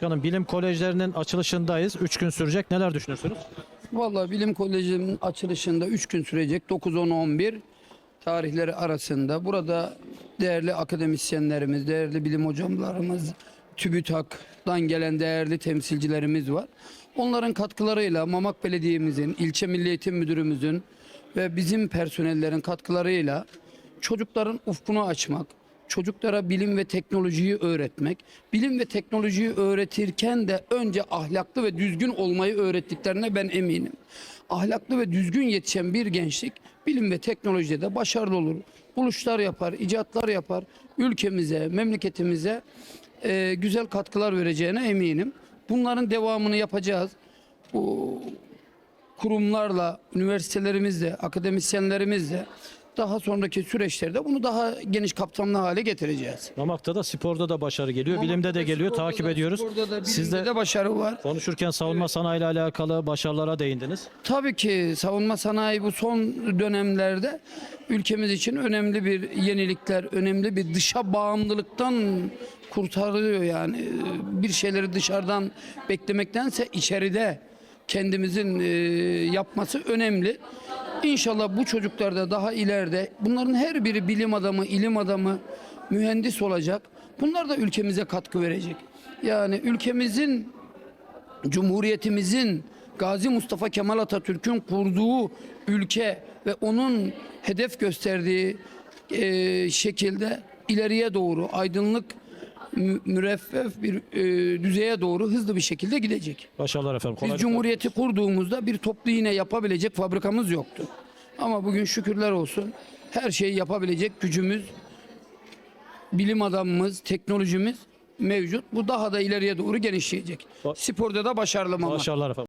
Başkanım bilim kolejlerinin açılışındayız. 3 gün sürecek. Neler düşünüyorsunuz? Vallahi bilim kolejinin açılışında 3 gün sürecek. 9, 10, 11 tarihleri arasında. Burada değerli akademisyenlerimiz, değerli bilim hocamlarımız, TÜBİTAK'tan gelen değerli temsilcilerimiz var. Onların katkılarıyla Mamak Belediye'mizin, ilçe Milli Eğitim Müdürümüzün ve bizim personellerin katkılarıyla çocukların ufkunu açmak, çocuklara bilim ve teknolojiyi öğretmek, bilim ve teknolojiyi öğretirken de önce ahlaklı ve düzgün olmayı öğrettiklerine ben eminim. Ahlaklı ve düzgün yetişen bir gençlik bilim ve teknolojide de başarılı olur. Buluşlar yapar, icatlar yapar. Ülkemize, memleketimize e, güzel katkılar vereceğine eminim. Bunların devamını yapacağız. Bu kurumlarla, üniversitelerimizle, akademisyenlerimizle daha sonraki süreçlerde bunu daha geniş kapsamlı hale getireceğiz. Mamak'ta da sporda da başarı geliyor. bilimde de geliyor. Sporda takip da- ediyoruz. sporda da, Siz bilimde de başarı var. konuşurken savunma sanayi ile alakalı başarılara değindiniz. Tabii ki savunma sanayi bu son dönemlerde ülkemiz için önemli bir yenilikler, önemli bir dışa bağımlılıktan kurtarıyor yani. Bir şeyleri dışarıdan beklemektense içeride kendimizin e, yapması önemli. İnşallah bu çocuklar da daha ileride bunların her biri bilim adamı, ilim adamı, mühendis olacak. Bunlar da ülkemize katkı verecek. Yani ülkemizin Cumhuriyetimizin Gazi Mustafa Kemal Atatürk'ün kurduğu ülke ve onun hedef gösterdiği e, şekilde ileriye doğru aydınlık mü- müreffeh bir e, düzeye doğru hızlı bir şekilde gidecek. Başarılar efendim. Biz Kolaylıklar. Cumhuriyeti kurduğumuzda bir toplu iğne yapabilecek fabrikamız yoktu. Ama bugün şükürler olsun her şeyi yapabilecek gücümüz, bilim adamımız, teknolojimiz mevcut. Bu daha da ileriye doğru genişleyecek. Ba- Sporda da başarılı mı? Başarılar efendim.